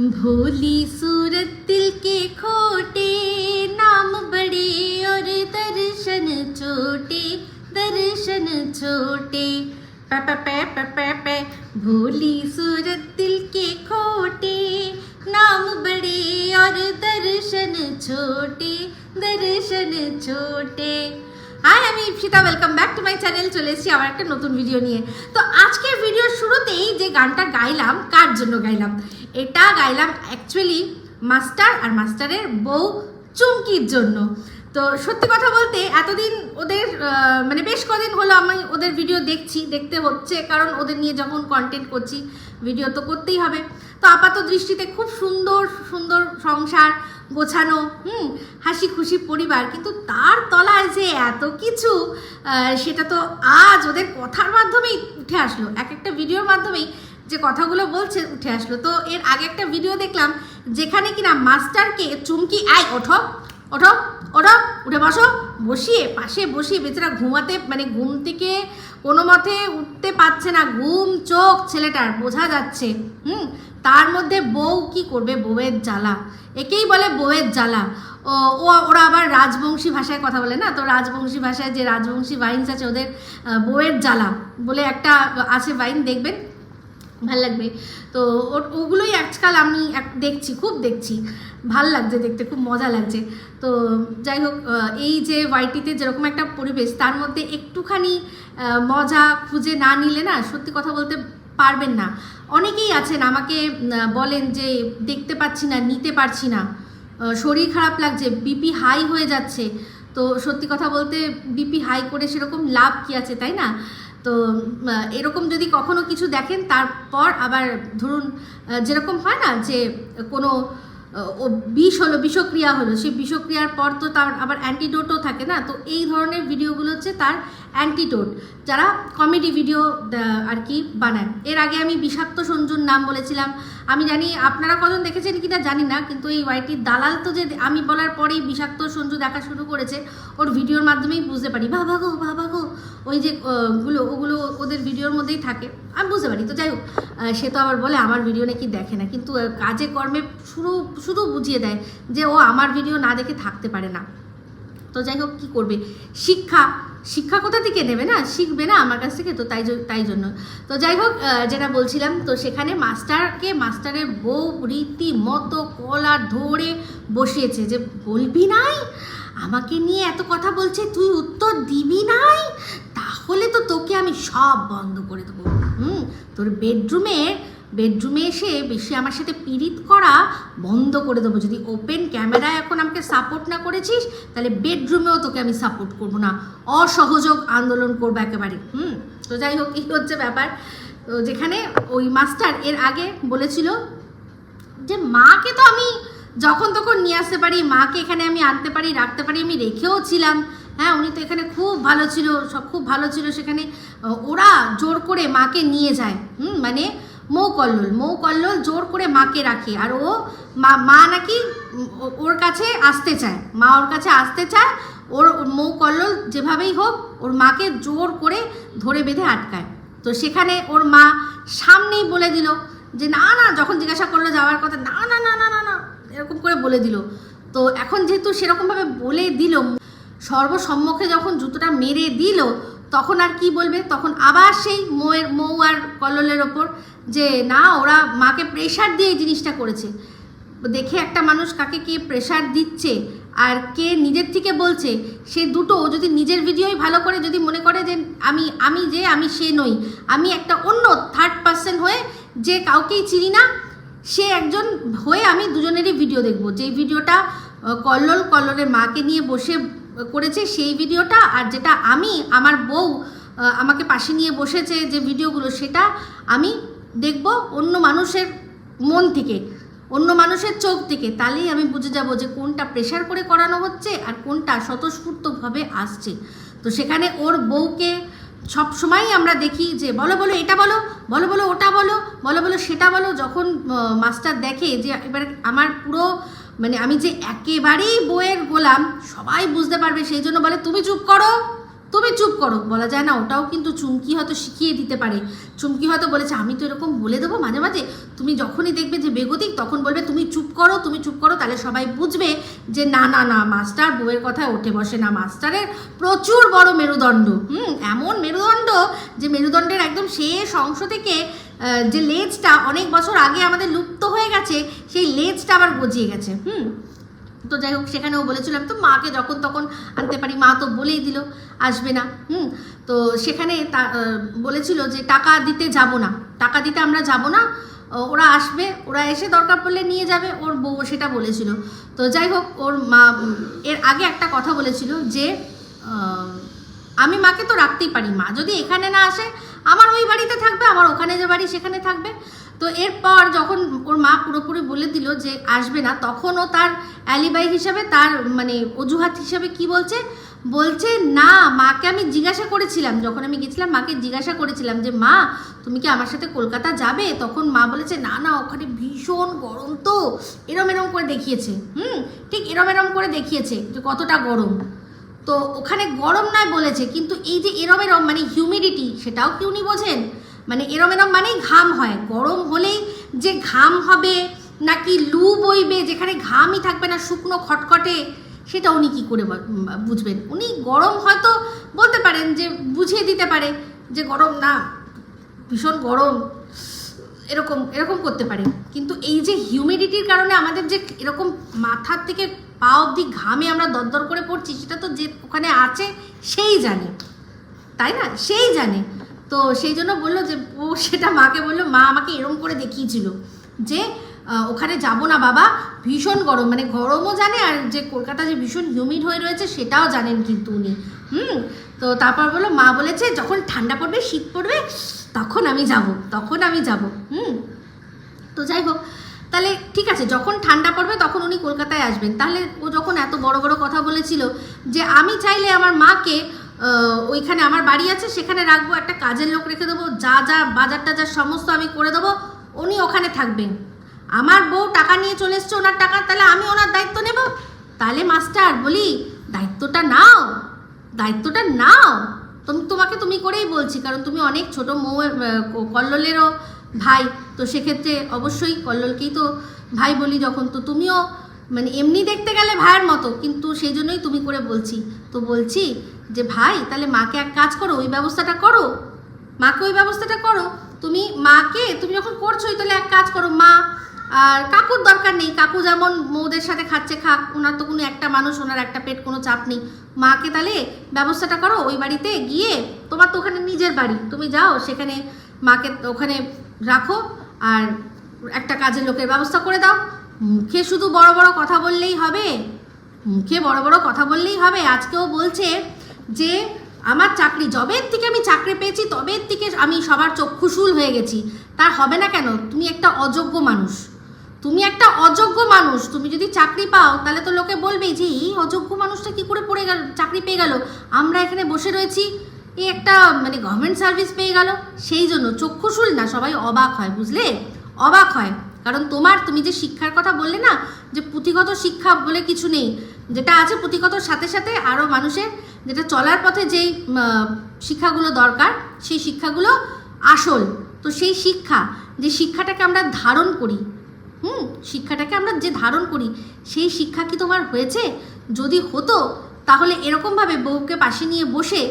भोली सूरत दिल के खोटे नाम बड़े और दर्शन छोटे दर्शन छोटे पे पे पे पे पे पे भोली सूरत दिल के खोटे नाम बड़े और दर्शन छोटे दर्शन छोटे হাই আমি Ipsita welcome back to my channel চলে এসেছি আবার একটা নতুন ভিডিও নিয়ে। তো আজকের ভিডিওর শুরুতেই যে গানটা গাইলাম, কার জন্য গাইলাম? এটা গাইলাম অ্যাকচুয়ালি মাস্টার আর মাস্টারের বউ চুমকির জন্য। তো সত্যি কথা বলতে, এতদিন ওদের মানে বেশ কদিন হলো আমি ওদের ভিডিও দেখছি, দেখতে হচ্ছে, কারণ ওদের নিয়ে যখন কন্টেন্ট করছি ভিডিও তো করতেই হবে। তো আপাত দৃষ্টিতে খুব সুন্দর সুন্দর সংসার গোছানো, হুম হাসি খুশি পরিবার, কিন্তু তার তলায় যে এত কিছু সেটা তো আজ ওদের কথার মাধ্যমেই উঠে আসলো। এক একটা ভিডিওর মাধ্যমেই যে কথাগুলো বলছে উঠে আসলো। তো এর আগে একটা ভিডিও দেখলাম, যেখানে কিনা মাস্টারকে চুমকি আয় ওঠো ওঠো ওঠো, উঠে বসো। বসিয়ে, পাশে বসিয়ে বেচারা ঘুমাতে মানে ঘুম থেকে কোনো মতে উঠতে পারছে না। ঘুম, চোখ, ছেলেটার, বোঝা যাচ্ছে। হুম তার মধ্যে বউ কি করবে? বউয়ের জ্বালা। একেই বলে বউয়ের জ্বালা। ও ওরা আবার রাজবংশী ভাষায় কথা বলে না? তো রাজবংশী ভাষায় যে রাজবংশী ভাইন্স আছে, ওদের বউয়ের জ্বালা বলে একটা আছে ভাইন দেখবেন? ভালো লাগবে। তো ওগুলোই আজকাল আমি দেখছি, খুব দেখছি। ভালো লাগছে দেখতে, খুব মজা লাগছে। তো, যাই হোক এই যে ওয়াইটিতে যেরকম একটা পরিবেশ, তার মধ্যে একটুখানি মজা খুঁজে না নিলে না, সত্যি কথা বলতে পারবেন না। অনেকেই আছেন, আমাকে বলেন যে দেখতে পাচ্ছি না, নিতে পারছি না। শরীর খারাপ লাগছে বিপি হাই হয়ে যাচ্ছে। তো সত্যি কথা বলতে বিপি হাই করে সেরকম লাভ কি আছে, তাই না? তো এরকম যদি কখনো কিছু দেখেন, তারপর আবার ধরুন যেরকম হয় না যে কোনো বিষ হলো, বিষক্রিয়া হলো, সেই বিষক্রিয়ার পর তো তার আবার অ্যান্টিডোটও থাকে না? তো এই ধরনের ভিডিওগুলো হচ্ছে তার অ্যান্টিডোট যারা কমেডি ভিডিও আর কি বানায়। এর আগে আমি বিষাক্ত সঞ্জুর নাম বলেছিলাম। আমি জানি আপনারা কজন দেখেছেন কিনা জানি না, কিন্তু এই ওয়াইটির দালাল তো যে, আমি বলার পরেই বিষাক্ত সঞ্জু দেখা শুরু করেছে, ওর ভিডিওর মাধ্যমেই বুঝতে পারি। বাবা গো বাবা গো। ওই যে গুলো, ওগুলো ওদের ভিডিওর মধ্যেই থাকে। আমি বুঝতে পারি। তো যাই হোক সে তো আবার বলে, আমার ভিডিও নাকি দেখে না। কিন্তু কাজে কর্মে শুরু, শুধু বুঝিয়ে দেয় যে, ও আমার ভিডিও না দেখে থাকতে পারে না। তো যাই হোক, কী করবে? শিক্ষা শিক্ষা কোথা থেকে নেবে না? শিখবে না আমার কাছ থেকে? তো তাই তাই জন্য। তো যাই হোক যেটা বলছিলাম, তো সেখানে মাস্টারকে মাস্টারের বউ রীতিমতো কলার ধরে বসিয়েছে যে, বলবি নাই? আমাকে নিয়ে এত কথা বলছে, তুই উত্তর দিবি নাই? তাহলে তো তোকে আমি সব বন্ধ করে দেবো। হুম, তোর বেডরুমে বেডরুমে এসে বেশি আমার সাথে পিরিত করা বন্ধ করে দেবো। যদি ওপেন ক্যামেরায় এখন আমাকে সাপোর্ট না করেছিস, তাহলে বেডরুমেও তোকে আমি সাপোর্ট করব না। অসহযোগ আন্দোলন করব একেবারে। হুম? তো যাই হোক, এই হচ্ছে ব্যাপার। তো যেখানে ওই মাস্টার এর আগে বলেছিল যে, মাকে তো আমি যখন তখন নিয়ে আসতে পারি, মাকে এখানে আমি আনতে পারি, রাখতে পারি, আমি রেখেও ছিলাম। হ্যাঁ উনি তো এখানে খুব ভালো ছিল, সব খুব ভালো ছিল সেখানে। ওরা জোর করে মাকে নিয়ে যায়। হুম? মানে মৌ কল্লোল মৌ কল্লোল জোর করে মাকে রাখে। আর ও মা মা নাকি ওর কাছে আসতে চায়। মা ওর কাছে আসতে চায়, ওর মৌ কল্লোল যেভাবেই হোক ওর মাকে জোর করে ধরে বেঁধে আটকায়। তো সেখানে ওর মা সামনেই বলে দিল যে, না না, যখন জিজ্ঞাসা করল যাওয়ার কথা, না না না না না না, এরকম করে বলে দিল। তো এখন যেহেতু সেরকমভাবে বলে দিল, সর্বসম্মুখে যখন জুতোটা মেরে দিল, তখন আর কি বলবে? তখন আবার সেই মৌয়ের, মৌ আর কল্লোলের ওপর যে না, ওরা মাকে প্রেশার দিয়ে এই জিনিসটা করেছে। দেখে একটা মানুষ কাকে কে প্রেশার দিচ্ছে আর কে নিজের থেকে বলছে, সে দুটো যদি নিজের ভিডিওই ভালো করে যদি মনে করে যে আমি আমি যে, আমি সে নই। আমি একটা অন্য থার্ড পার্সন হয়ে যে কাউকেই চিনি না, সে একজন হয়ে আমি দুজনেরই ভিডিও দেখব। যেই ভিডিওটা কল্লোল কল্লোলের মাকে নিয়ে বসে করেছে, সেই ভিডিওটা আর যেটা আমি, আমার বউ আমাকে পাশে নিয়ে বসেছে যে ভিডিওগুলো সেটা আমি দেখব অন্য মানুষের মন থেকে, অন্য মানুষের চোখ থেকে। তাহলেই আমি বুঝে যাব যে কোনটা প্রেশার করে করানো হচ্ছে আর কোনটা স্বতঃস্ফূর্তভাবে আসছে। তো সেখানে ওর বউকে সব সময়ই আমরা দেখি যে, বলো বলো, এটা বলো বলো বলো, ওটা বলো বলো বলো, সেটা বলো। যখন মাস্টার দেখে যে, এবার আমার পুরো মানে আমি যে একেবারেই বইয়ের গোলাম, সবাই বুঝতে পারবে, সেই জন্য বলে, তুমি চুপ করো। তুমি চুপ করো, বলা যায় না, ওটাও কিন্তু চুমকি হয়তো শিখিয়ে দিতে পারে। চুমকি হয়তো বলেছে, আমি তো এরকম বলে দেবো মাঝে মাঝে? তুমি যখনই দেখবে যে বেগতিক, তখন বলবে, তুমি চুপ করো, তুমি চুপ করো। তাহলে সবাই বুঝবে যে, না না না, মাস্টার বউয়ের কথায় ওঠে বসে না। মাস্টারের প্রচুর বড় মেরুদণ্ড, হুম, এমন মেরুদণ্ড যে মেরুদণ্ডের একদম শেষ অংশ থেকে যে লেজটা অনেক বছর আগে আমাদের লুপ্ত হয়ে গেছে, সেই লেজটা আবার গজিয়ে গেছে, হুম। তো যাই হোক, সেখানেও বলেছিলাম, তো মাকে যখন তখন আনতে পারি। মা তো বলেই দিল, আসবে না। হুম, তো সেখানে তা- বলেছিল যে টাকা দিতে যাব না। টাকা দিতে আমরা যাব না ওরা আসবে, ওরা এসে দরকার পড়লে নিয়ে যাবে, ওর বউ সেটা বলেছিল। তো যাই হোক, ওর মা, এর আগে একটা কথা বলেছিল যে আমি মাকে তো রাখতেই পারি, মা। যদি এখানে না আসে, আমার ওই বাড়িতে থাকবে, আমার ওখানে যে বাড়ি সেখানে থাকবে। তো এরপর যখন ওর মা পুরোপুরি বলে দিল যে আসবে না তখন ও তার অ্যালিবাই হিসাবে, তার মানে অজুহাত হিসাবে কি বলছে? বলছে, না, মাকে আমি জিজ্ঞাসা করেছিলাম। যখন আমি গেছিলাম, মাকে জিজ্ঞাসা করেছিলাম যে, মা, তুমি কি আমার সাথে কলকাতা যাবে? তখন মা বলেছে, না না, ওখানে ভীষণ গরম তো। এরম এরম করে দেখিয়েছে, হুম? ঠিক এরম এরম করে দেখিয়েছে যে কতটা গরম। তো ওখানে গরম নয় বলেছে, কিন্তু এই যে এরম এরম মানে হিউমিডিটি সেটাও কি উনি বোঝেন? মানে এরম এরম মানেই ঘাম হয়। গরম হলেই যে ঘাম হবে, নাকি লু বইবে, যেখানে ঘামই থাকবে না, শুকনো খটখটে, সেটা উনি কী করে বুঝবেন? উনি গরম হয়তো বলতে পারেন যে বুঝিয়ে দিতে পারে যে গরম না, ভীষণ গরম, এরকম এরকম করতে পারে। কিন্তু এই যে হিউমিডিটির কারণে আমাদের যে এরকম মাথার থেকে পা অবধি ঘামে আমরা দরদর করে পড়ছি, সেটা তো যে ওখানে আছে, সেই জানে। তাই না? সেই জানে। তো সেই জন্য বলল যে, ও সেটা মাকে বলল, মা আমাকে এরম করে দেখিয়েছিল যে ওখানে যাব না বাবা, ভীষণ গরম। মানে গরমও জানে আর যে কলকাতা যে ভীষণ হিউমিড হয়ে রয়েছে সেটাও জানেন কিন্তু উনি। হুম? তো তারপর বলল, মা বলেছে যখন ঠান্ডা পড়বে, শীত পড়বে, তখন আমি যাব, তখন আমি যাব। হুম? তো যাই হোক, তাহলে ঠিক আছে, যখন ঠান্ডা পড়বে তখন উনি কলকাতায় আসবেন। তাহলে ও যখন এত বড় বড় কথা বলেছিল যে, আমি চাইলে আমার মাকে ওইখানে আমার বাড়ি আছে, সেখানে রাখব, একটা কাজের লোক রেখে দেবো, যা যা বাজার টাজার সমস্ত আমি করে দেবো, উনি ওখানে থাকবেন। আমার বউ টাকা নিয়ে চলে এসছে, ওনার টাকা, তাহলে আমি ওনার দায়িত্ব নেব? তাহলে মাস্টার, বলি, দায়িত্বটা নাও দায়িত্বটা নাও। তুমি, তোমাকে তুমি করেই বলছি, কারণ তুমি অনেক ছোট মৌ কল্লোলেরও ভাই, তো সেক্ষেত্রে অবশ্যই কল্লোলকেই তো ভাই বলি যখন, তো তুমিও মানে এমনি দেখতে গেলে ভাইয়ের মতো, কিন্তু সেই জন্যই তুমি করে বলছি। তো বলছি যে, ভাই, তাহলে মাকে এক কাজ করো, ওই ব্যবস্থাটা করো। মাকে ওই ব্যবস্থাটা করো। তুমি মাকে, তুমি যখন করছোই, তাহলে এক কাজ করো, মা আর কাকুর দরকার নেই। কাকু যেমন মৌদের সাথে খাচ্ছে খাক, ওনার তো কোনো একটা মানুষ, ওনার একটা পেট, কোনো চাপ নেই। মাকে তাহলে ব্যবস্থাটা করো, ওই বাড়িতে গিয়ে তোমার তো ওখানে নিজের বাড়ি। তুমি যাও, সেখানে মাকে ওখানে রাখো আর একটা কাজের লোকের ব্যবস্থা করে দাও। মুখে শুধু বড় বড় কথা বললেই হবে। মুখে বড় বড় কথা বললেই হবে। আজকেও বলছে যে আমার চাকরি, যবের থেকে আমি চাকরি পেয়েছি, তবের থেকে আমি সবার চক্ষুশূল হয়ে গেছি। তা হবে না কেন? তুমি একটা অযোগ্য মানুষ। তুমি একটা অযোগ্য মানুষ। তুমি যদি চাকরি পাও, তাহলে তো লোকে বলবেই যে, এই অযোগ্য মানুষটা কি করে পড়ে গেল, চাকরি পেয়ে গেল? আমরা এখানে বসে রয়েছি। এই একটা মানে গভর্নমেন্ট সার্ভিস পেয়ে গেল। সেই জন্য চক্ষুশূল না, সবাই অবাক হয়, বুঝলে? অবাক হয়। কারণ তোমার, তুমি যে শিক্ষার কথা বললে না, যে পুঁথিগত শিক্ষা বলে কিছু নেই, যেটা আছে পুঁথিগতর সাথে সাথে আরও মানুষের যেটা চলার পথে যেই শিক্ষাগুলো দরকার, সেই শিক্ষাগুলো আসল। তো সেই শিক্ষা, যে শিক্ষাটাকে আমরা ধারণ করি, হুম, শিক্ষাটাকে আমরা যে ধারণ করি, সেই শিক্ষা কি তোমার হয়েছে? যদি হতো, তাহলে এরকমভাবে বউকে পাশে নিয়ে বসে,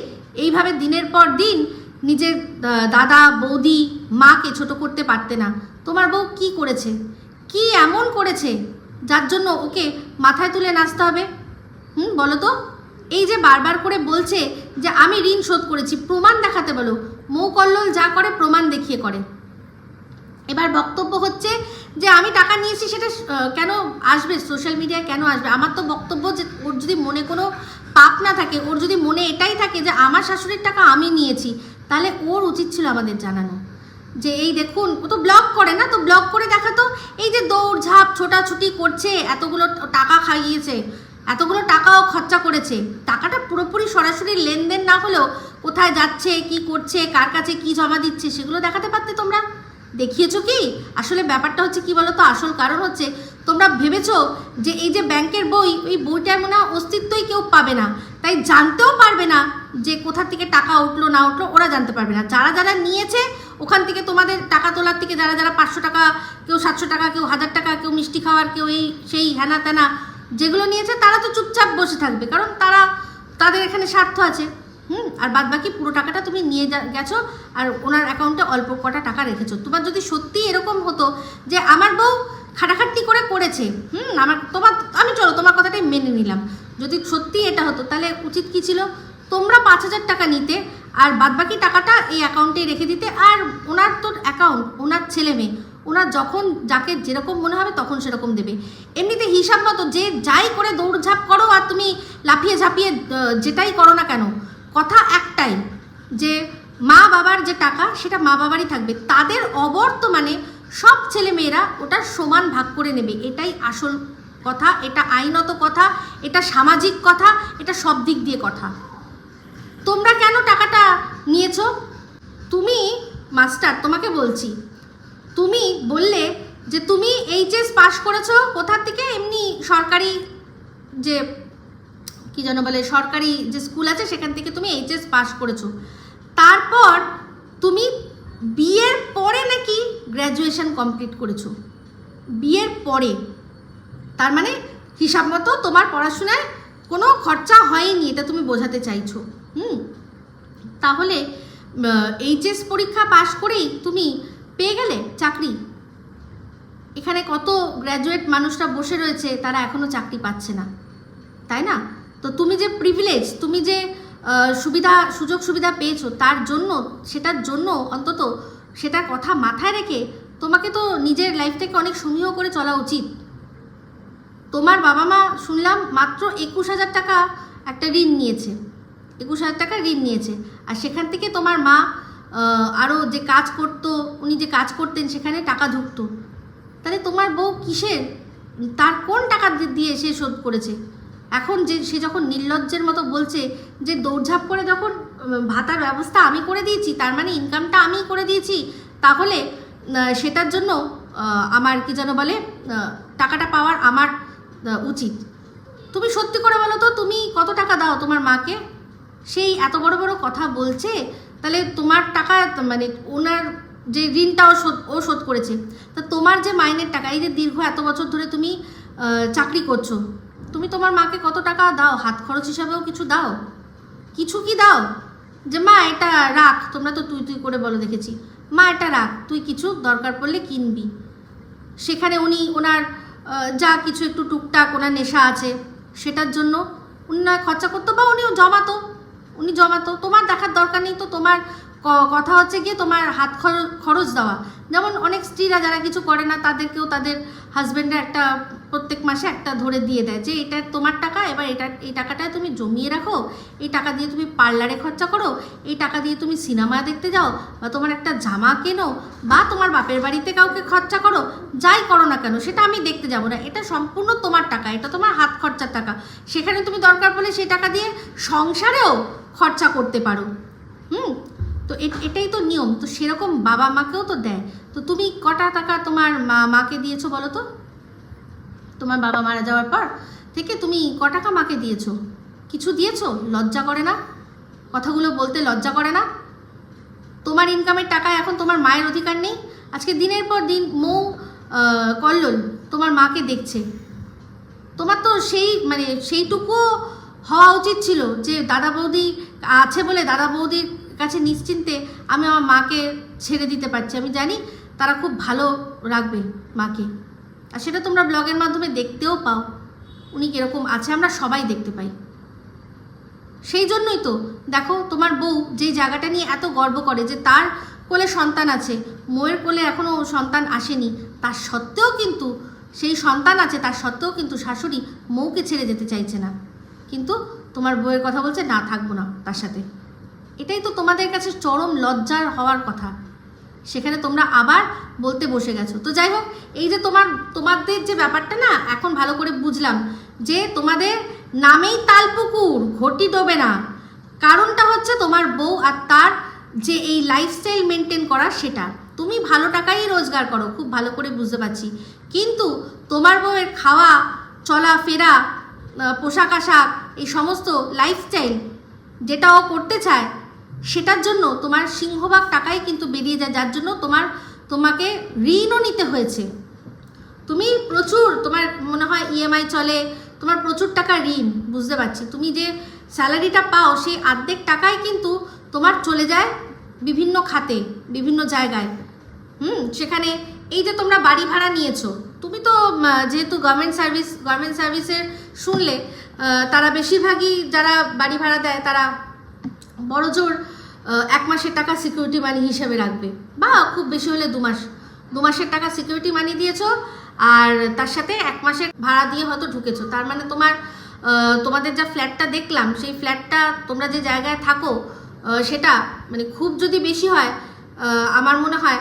এইভাবে দিনের পর দিন নিজের দাদা, বৌদি, মাকে ছোট করতে পারতে না। তোমার বউ কি করেছে? কি এমন করেছে? যার জন্য ওকে মাথায় তুলে নাচতে হবে? হুম, বলো তো। এই যে বারবার করে বলছে যে আমি ঋণ শোধ করেছি, প্রমাণ দেখাতে বলো। মৌ কল্লোল যা করে, প্রমাণ দেখিয়ে করে। এবার বক্তব্য হচ্ছে যে আমি টাকা নিয়েছি, সেটা কেন আসবে? সোশ্যাল মিডিয়ায় কেন আসবে? আমার তো বক্তব্য যে ওর যদি মনে কোনো পাপ না থাকে, ওর যদি মনে এটাই থাকে যে আমার শাশুড়ির টাকা আমি নিয়েছি, তাহলে ওর উচিত ছিল আমাদের জানানো। যে এই দেখুন, ও তো ব্লগ করে না, তো ব্লগ করে দেখাতো, এই যে দৌড়ঝাঁপ, ছোটাছুটি করছে, এতগুলো টাকা খাইয়েছে। এতগুলো টাকাও খরচা করেছে। টাকাটা পুরোপুরি সরাসরি লেনদেন না হলেও কোথায় যাচ্ছে, কি করছে, কার কাছে কি জমা দিচ্ছে, সেগুলো দেখাতে পারতে তোমরা? দেখিয়েছো কি? আসলে ব্যাপারটা হচ্ছে কি বলো তো আসল কারণ হচ্ছে তোমরা ভেবেছো যে এই যে ব্যাংকের বই, ওই বইটার মনে হয় অস্তিত্বই কেউ পাবে না। তাই জানতেও পারবে না যে কোথা থেকে টাকা উঠল, না উঠল, ওরা জানতে পারবে না। যারা যারা নিয়েছে, ওখান থেকে তোমাদের টাকা তোলার থেকে যারা যারা পাঁচশো টাকা, কেউ সাতশো টাকা, কেউ হাজার টাকা, কেউ মিষ্টি খাওয়ার, কেউ এই সেই হ্যানা ত্যানা যেগুলো নিয়েছে তারা তো চুপচাপ বসে থাকবে, কারণ তারা, তাদের এখানে স্বার্থ আছে। হুম, আর বাদ বাকি পুরো টাকাটা তুমি নিয়ে গেছো, আর ওনার অ্যাকাউন্টে অল্প কটা টাকা রেখেছো। তোমার যদি সত্যি এরকম হতো যে আমার বউ খাটাখাটনি করে করেছে, হুম, আমার, তোমার, আমি চলো, তোমার কথাটাই মেনে নিলাম। যদি সত্যি এটা হতো, তাহলে উচিত কি ছিল? তোমরা পাঁচ হাজার টাকা নিতে, আর বাদবাকি টাকাটা এই অ্যাকাউন্টে রেখে দিতে, আর ওনার তো অ্যাকাউন্ট ওনার ছেলে মেয়ে ওনার যখন যাকে যেরকম মনে হবে তখন সেরকম দেবে। এমনিতে হিসাব মতো যে যাই করে দৌড়ঝাঁপ করো আর তুমি লাফিয়ে ঝাঁপিয়ে যেটাই করো না কেন, কথা একটাই, যে মা বাবার যে টাকা সেটা মা বাবারই থাকবে। তাদের অবর্তমানে সব ছেলে মেয়েরা ওটার সমান ভাগ করে নেবে। এটাই আসল কথা, এটা আইনত কথা, এটা সামাজিক কথা, এটা সব দিক দিয়ে কথা। তোমরা কেন টাকাটা নিয়েছো? তুমি, মাস্টার, তোমাকে বলছি তুমি বললে যে তুমি এইচএস পাশ করেছ কোথা থেকে? এমনি সরকারি যে, কি যেন বলে, সরকারি যে স্কুল আছে, সেখান থেকে তুমি এইচএস পাশ করেছ। তারপর তুমি বিয়ের পরে নাকি গ্র্যাজুয়েশন কমপ্লিট করেছ? বিয়ের পরে। তার মানে হিসাব মতো তোমার পড়াশোনায় কোনো খরচা হয়নি, এটা তুমি বোঝাতে চাইছো। হুম? তাহলে এইচএস পরীক্ষা পাশ করেই তুমি পেয়ে গেলে? চাকরি? এখানে কত গ্র্যাজুয়েট মানুষরা বসে রয়েছে, তারা এখনও চাকরি পাচ্ছে না। তাই না? তো তুমি যে প্রিভিলেজ তুমি যে সুবিধা, সুযোগ সুবিধা পেয়েছ, তার জন্য, সেটার জন্য অন্তত সেটার কথা মাথায় রেখে তোমাকে তো নিজের লাইফটাকে অনেক সমীহ করে চলা উচিত। তোমার বাবা মা, শুনলাম, মাত্র একুশ হাজার টাকা একটা ঋণ নিয়েছে। একুশ হাজার টাকা ঋণ নিয়েছে। আর সেখান থেকে তোমার মা আরও যে কাজ করতো, উনি যে কাজ করতেন সেখানে টাকা ঢুকতো। তাহলে তোমার বউ কিসের তার কোন টাকা দিয়ে সে শোধ করেছে? এখন যে সে যখন নির্লজ্জের মতো বলছে যে দৌড়ঝাঁপ করে যখন ভাতার ব্যবস্থা আমি করে দিয়েছি, তার মানে ইনকামটা আমি করে দিয়েছি, তাহলে সেটার জন্য আমার কি যেন বলে টাকাটা পাওয়ার আমার উচিত। তুমি সত্যি করে বলো তো, তুমি কত টাকা দাও তোমার মাকে? সেই এত বড় বড় কথা বলছে তাহলে তোমার টাকা মানে ওনার যে ঋণটাও শোধ, ও শোধ করেছে, তা তোমার যে মাইনের টাকা, এই যে দীর্ঘ এত বছর ধরে তুমি চাকরি করছ, তুমি তোমার মাকে কত টাকা দাও? হাত খরচ হিসাবেও কিছু দাও? কিছু কি দাও? যে মা, এটা রাখ, তোমরা তো তুই তুই করে বলো দেখেছি। মা, এটা রাখ, তুই কিছু দরকার পড়লে কিনবি। সেখানে উনি ওনার যা কিছু একটু টুকটাক ওনার নেশা আছে, সেটার জন্য উনি খরচা করতো বা উনিও জমাতো। উনি জমাতো তোমার দেখার দরকার নেই তো, তোমার কথা হচ্ছে গিয়ে তোমার হাত খরচ খরচ দেওয়া। যেমন অনেক স্ত্রীরা যারা কিছু করে না, তাদেরকেও তাদের হাজব্যান্ডের একটা প্রত্যেক মাসে একটা ধরে দিয়ে দেয় যে এটা তোমার টাকা, এবার এটা, এই টাকাটায় তুমি জমিয়ে রাখো, এই টাকা দিয়ে তুমি পার্লারে খরচা করো, এই টাকা দিয়ে তুমি সিনেমা দেখতে যাও, বা তোমার একটা জামা কেনো, বা তোমার বাপের বাড়িতে কাউকে খরচা করো, যাই করো না কেন, সেটা আমি দেখতে যাব না। এটা সম্পূর্ণ তোমার টাকা, এটা তোমার হাত খরচার টাকা। সেখানে তুমি দরকার পড়লে সেই টাকা দিয়ে সংসারেও খরচা করতে পারো। হুম? তো এটাই তো নিয়ম। তো সেরকম বাবা মাকেও তো দেয়। তো তুমি কটা টাকা তোমার মা মাকে দিয়েছ বলো তো? তোমার বাবা মারা যাওয়ার পর থেকে তুমি ক টাকা মাকে দিয়েছ? কিছু দিয়েছ? লজ্জা করে না? কথাগুলো বলতে লজ্জা করে না? তোমার ইনকামের টাকা এখন তোমার মায়ের অধিকার নেই? আজকে দিনের পর দিন মৌ কল্লোল তোমার মাকে দেখছে। তোমার তো সেই মানে সেইটুকু হওয়া উচিত ছিল যে দাদা বৌদি আছে বলে দাদা বৌদির কাছে নিশ্চিন্তে আমি আমার মাকে ছেড়ে দিতে পারছি। আমি জানি তারা খুব ভালো রাখবে মাকে। আর সেটা তোমরা ব্লগের মাধ্যমে দেখতেও পাও উনি কীরকম আছে, আমরা সবাই দেখতে পাই। সেই জন্যই তো, দেখো তোমার বউ যেই জায়গাটা নিয়ে এত গর্ব করে যে তার কোলে সন্তান আছে, মোয়ের কোলে এখনও সন্তান আসেনি, তার সত্ত্বেও কিন্তু সেই সন্তান আছে, তার সত্ত্বেও কিন্তু শাশুড়ি মৌকে ছেড়ে যেতে চাইছে না। কিন্তু তোমার বউয়ের কথা বলছে, না, থাকব না তার সাথে। এটাই তো তোমাদের কাছে চরম লজ্জার হওয়ার কথা। সেখানে তোমরা আবার বলতে বসে গেছো। তো যাই হোক এই যে তোমার তোমাদের যে ব্যাপারটা না এখন ভালো করে বুঝলাম যে তোমাদের নামেই তালপুকুর ঘটি ডোবে না। কারণটা হচ্ছে তোমার বউ আর তার যে এই লাইফস্টাইল মেনটেন করা সেটা। তুমি ভালো টাকাই রোজগার করো খুব ভালো করে বুঝতে পারছি। কিন্তু তোমার বউয়ের খাওয়া চলাফেরা আহ, পোশাক আশাক এই সমস্ত লাইফস্টাইল যেটা ও করতে চায় সেটার জন্য তোমার সিংহভাগ টাকাই কিন্তু বেরিয়ে যায়, যার জন্য তোমার, তোমাকে ঋণও নিতে হয়েছে। তুমি প্রচুর তোমার মনে হয় ইএমআই চলে, তোমার প্রচুর টাকা ঋণ, বুঝতে পারছি। তুমি যে স্যালারিটা পাও সেই অর্ধেক টাকাই কিন্তু তোমার চলে যায় বিভিন্ন খাতে, বিভিন্ন জায়গায়। হুম, সেখানে এই যে তোমরা বাড়ি ভাড়া নিয়েছো, তুমি তো যেহেতু গভর্নমেন্ট সার্ভিস গভর্নমেন্ট সার্ভিসের শুনলে তারা বেশিরভাগই যারা বাড়ি ভাড়া দেয়, তারা বড় জোর এক মাসের টাকা সিকিউরিটি মানি হিসেবে রাখবে। বা খুব বেশি হলে দু মাস। দু মাসের টাকা সিকিউরিটি মানি দিয়েছ, আর তার সাথে এক মাসের ভাড়া দিয়ে হয়তো ঢুকেছো। তার মানে তোমার তোমাদের যা ফ্ল্যাটটা দেখলাম, সেই ফ্ল্যাটটা তোমরা যে জায়গায় থাকো সেটা মানে খুব যদি বেশি হয় আমার মনে হয়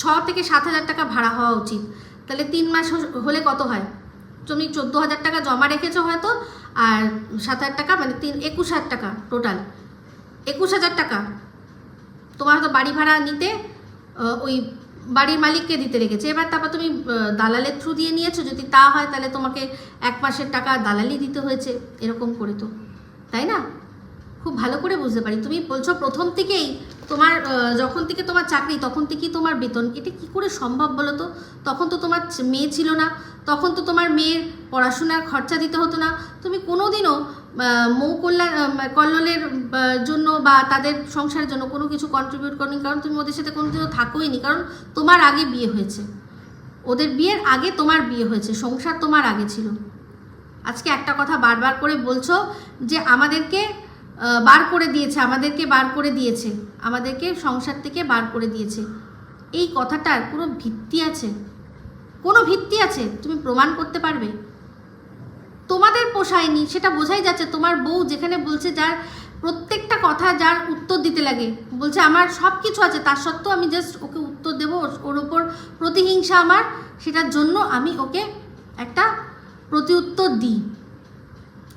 ছ থেকে সাত হাজার টাকা ভাড়া হওয়া উচিত। তাহলে তিন মাস হলে কত হয়? তুমি চোদ্দ হাজার টাকা জমা রেখেছো হয়তো, আর সাত হাজার টাকা মানে তিন, একুশ হাজার টাকা টোটাল একুশ হাজার টাকা। তোমার হয়তো বাড়ি ভাড়া নিতে ওই বাড়ির মালিককে দিতে রেখেছে। এবার তারপর তুমি দালালের থ্রু দিয়ে নিয়েছো। যদি তা হয়, তাহলে তোমাকে এক মাসের টাকা দালালি দিতে হয়েছে, এরকম করে তো। তাই না? খুব ভালো করে বুঝতে পারি। তুমি বলছো প্রথম থেকেই তোমার যখন থেকে তোমার চাকরি, তখন থেকেই তোমার বেতন। এটা কি করে সম্ভব বলো তো? তখন তো তোমার মেয়ে ছিল না। তখন তো তোমার মেয়ের পড়াশোনার খরচা দিতে হতো না। তুমি কোনোদিনও মৌ কল্যাণ কল্লোলের জন্য বা তাদের সংসারের জন্য কোনো কিছু কন্ট্রিবিউট করনি। কারণ তুমি ওদের সাথে কোনোদিনও থাকোই নি কারণ তোমার আগে বিয়ে হয়েছে। ওদের বিয়ের আগে তোমার বিয়ে হয়েছে। সংসার তোমার আগে ছিল। আজকে একটা কথা বারবার করে বলছো যে আমাদেরকে বার করে দিয়েছে, আমাদেরকে বার করে দিয়েছে, আমাদেরকে সংসার থেকে বার করে দিয়েছে। এই কথাটার কোনো ভিত্তি আছে? কোনো ভিত্তি আছে? তুমি প্রমাণ করতে পারবে? তোমাদের পোষায়নি, সেটা বোঝাই যাচ্ছে তোমার বউ যেখানে বলছে যার প্রত্যেকটা কথা যার উত্তর দিতে লাগে। বলছে, আমার সব কিছু আছে, তার সত্ত্বেও আমি জাস্ট ওকে উত্তর দেবো, ওর- ওপর প্রতিহিংসা আমার, সেটার জন্য আমি ওকে একটা প্রতি উত্তর দিই।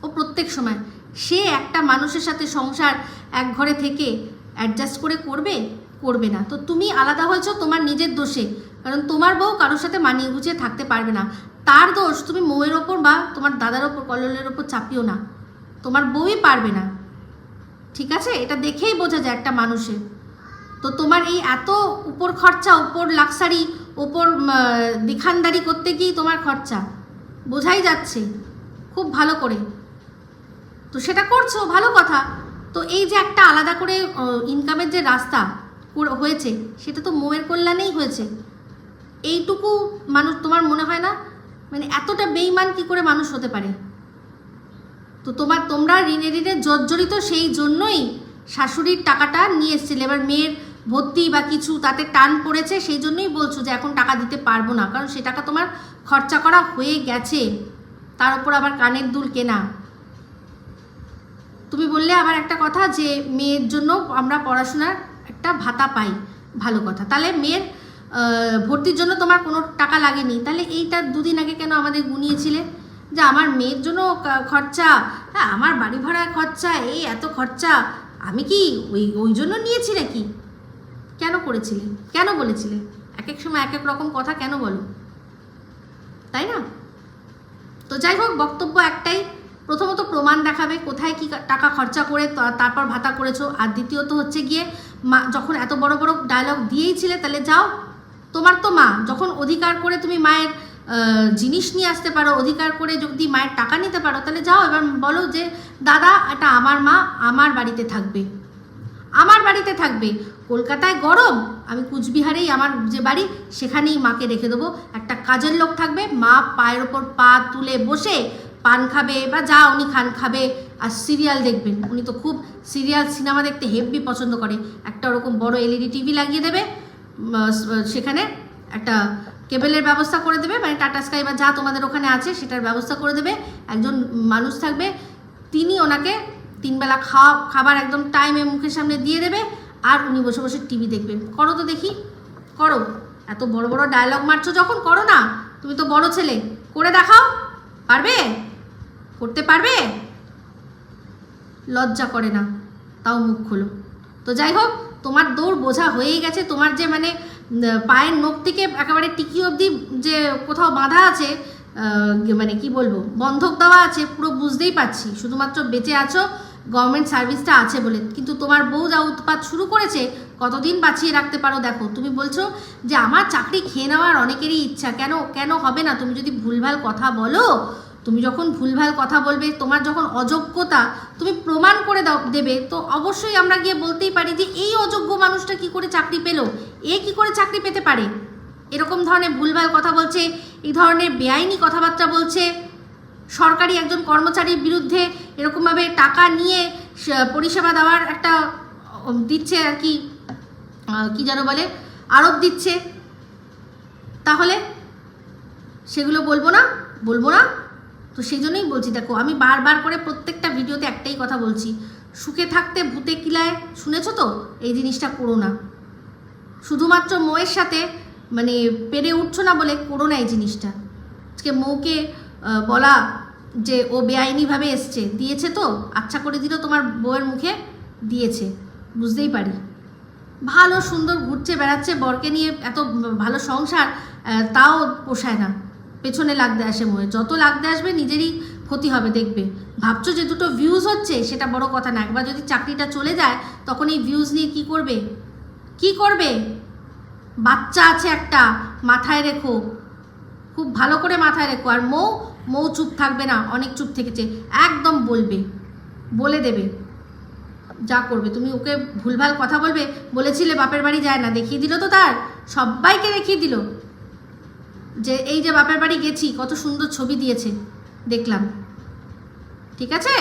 ও প্রত্যেক সময়। সে একটা মানুষের সাথে সংসার এক ঘরে থেকে অ্যাডজাস্ট করে করবে? করবে না। তো তুমি আলাদা হয়েছো, তোমার নিজের দোষে। কারণ তোমার বউ কারোর সাথে মানিয়ে গুছিয়ে থাকতে পারবে না। তার দোষ তুমি মৌয়ের ওপর বা তোমার দাদার ওপর, কল্লোলের ওপর চাপিও না। তোমার বউই পারবে না। ঠিক আছে? এটা দেখেই বোঝা যায় একটা মানুষের। তো তোমার এই এত উপর খরচা, উপর লাক্সারি ওপর দিখানদারি করতে গিয়েই তোমার খরচা। বোঝাই যাচ্ছে। খুব ভালো করে। তো সেটা করছ, ভালো কথা। তো এই যে একটা আলাদা করে ইনকামের যে রাস্তা হয়েছে, সেটা তো মোয়ের কল্যাণেই হয়েছে। এইটুকু মানুষ, তোমার মনে হয় না? মানে এতটা বেইমান কি করে মানুষ হতে পারে? তো তোমার, তোমরা ঋণে ঋণে জর্জরিত সেই জন্যই শাশুড়ির টাকাটা নিয়ে এসেছিলে। এবার মেয়ের ভর্তি বা কিছু তাতে টান পড়েছে, সেই জন্যই বলছো যে এখন টাকা দিতে পারব না। কারণ সে টাকা তোমার খরচা করা হয়ে গেছে। তার উপর আবার কানের দুল কেনা। তুমি বললে আবার একটা কথা যে মেয়ের জন্য আমরা পড়াশোনার একটা ভাতা পাই, ভালো কথা। তাহলে মেয়ের ভর্তির জন্য তোমার কোনো টাকা লাগেনি। তাহলে এইটা দুদিন আগে কেন আমাদের গুনিয়েছিলে? যে আমার মেয়ের জন্য খরচা হ্যাঁ আমার বাড়ি ভাড়া খরচা, এই এত খরচা, আমি কি ওই ওই জন্য নিয়েছি নাকি কেন করেছিলে? কেন বলেছিলে? এক এক সময় এক এক রকম কথা কেন বলো? তাই না? তো যাই হোক, বক্তব্য একটাই প্রথমত প্রমাণ দেখাবে কোথায় কি টাকা খরচা করে তারপর ভাতা করেছ। আর দ্বিতীয়ত হচ্ছে গিয়ে মা, যখন এত বড় বড় ডায়লগ দিয়েইছিলে, তাহলে যাও। তোমার তো মা, যখন অধিকার করে তুমি মায়ের জিনিস নিয়ে আসতে পারো, অধিকার করে যদি মায়ের টাকা নিতে পারো, তাহলে যাও। এবার বলো যে, দাদা, এটা আমার মা, আমার বাড়িতে থাকবে। আমার বাড়িতে থাকবে। কলকাতায় গরম, আমি কুচবিহারেই আমার যে বাড়ি, সেখানেই মাকে রেখে দেবো। একটা কাজের লোক থাকবে, মা পায়ের ওপর পা তুলে বসে পান খাবে বা যা উনি খান খাবে আর সিরিয়াল দেখবেন। উনি তো খুব সিরিয়াল সিনেমা দেখতে হেভি পছন্দ করে। একটা ওরকম বড় এলইডি টিভি লাগিয়ে দেবে সেখানে একটা কেবেলের ব্যবস্থা করে দেবে মানে টাটা স্কাই বা যা তোমাদের ওখানে আছে সেটার ব্যবস্থা করে দেবে। একজন মানুষ থাকবে, তিনি ওনাকে তিনবেলা খাওয়া, খাবার একদম টাইমে মুখের সামনে দিয়ে দেবে আর উনি বসে বসে টিভি দেখবেন। করো তো দেখি, করো। এত বড় বড় ডায়লগ মারছো যখন, করো না। তুমি তো বড় ছেলে। করে দেখাও। পারবে? করতে পারবে? লজ্জা করে না। তাও মুখ খোলো। তো যাই হোক, তোমার দৌড় বোঝা হয়েই গেছে। তোমার যে মানে পায়ের নখ থেকে একেবারে টিকি অবধি যে কোথাও বাঁধা আছে মানে কি বলব, বন্ধক দেওয়া আছে, পুরো বুঝতেই পারছি। শুধুমাত্র বেঁচে আছো গভর্নমেন্ট সার্ভিসটা আছে বলে। কিন্তু তোমার বউ যা উৎপাত শুরু করেছে, কতদিন বাঁচিয়ে রাখতে পারো দেখো। তুমি বলছো যে, আমার চাকরি খেয়ে নেওয়ার অনেকেরই ইচ্ছা। কেন কেন হবে না? তুমি যদি ভুলভাল কথা বলো তুমি যখন ভুলভাল কথা বলবে, তোমার যখন অযোগ্যতা তুমি প্রমাণ করে দাও, দেবে, তো অবশ্যই আমরা গিয়ে বলতেই পারি যে এই অযোগ্য মানুষটা কি করে চাকরি পেল? এ কি করে চাকরি পেতে পারে? এরকম ধরনের ভুলভাল কথা বলছে, এই ধরনের বেআইনি কথাবার্তা বলছে, সরকারি একজন কর্মচারীর বিরুদ্ধে এরকমভাবে টাকা নিয়ে পরিষেবা দেওয়ার একটা দিচ্ছে আর কি কি যেন বলে, আরোপ দিচ্ছে। তাহলে সেগুলো বলব না? বলব না? তো সেই জন্যই বলছি, দেখো, আমি বারবার করে প্রত্যেকটা ভিডিওতে একটাই কথা বলছি। সুখে থাকতে ভূতে কিলায়, শুনেছো তো? এই জিনিসটা করো না। শুধুমাত্র মৌয়ের সাথে মানে পেরে উঠছো না বলে করো না এই জিনিসটা। আজকে মৌকে বলা যে ও বেআইনিভাবে এসছে, দিয়েছে তো? আচ্ছা করে দিল তোমার বউয়ের মুখে, দিয়েছে। বুঝতেই পারি। ভালো সুন্দর ঘুরছে, বেড়াচ্ছে, বরকে নিয়ে এত ভালো সংসার তাও পোষায় না। পেছনে লাগতে আসে মনে, যত লাগতে আসবে নিজেরই ক্ষতি হবে দেখবে। ভাবছ যে দুটো ভিউজ হচ্ছে, সেটা বড় কথা না। একবার যদি চাকরিটা চলে যায়, তখন এই ভিউজ নিয়ে কি করবে? কি করবে? বাচ্চা আছে একটা, মাথায় রেখো। খুব ভালো করে মাথায় রেখো। আর মৌ মৌ চুপ থাকবে না, অনেক চুপ থেকেছে। একদম বলবে, বলে দেবে। যা করবে। তুমি ওকে ভুলভাল কথা বলবে, বলেছিলে বাপের বাড়ি যায় না, দেখিয়ে দিল তো তার? সবাইকে দেখিয়ে দিল। যে এই যে বাপের বাড়ি গেছি, কত সুন্দর ছবি দিয়েছে, দেখলাম। ঠিক আছে?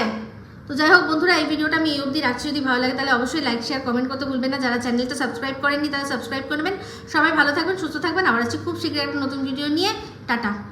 তো যাই হোক বন্ধুরা, এই ভিডিওটা আমি এই অবধি রাখছি। যদি ভালো লাগে তাহলে অবশ্যই লাইক শেয়ার কমেন্ট করতে ভুলবেন না। যারা চ্যানেলটা সাবস্ক্রাইব করেননি তারা সাবস্ক্রাইব করবেন সবাই ভালো থাকবেন, সুস্থ থাকবেন। আবার আছে খুব শীঘ্রই একটা নতুন ভিডিও নিয়ে। টাটা।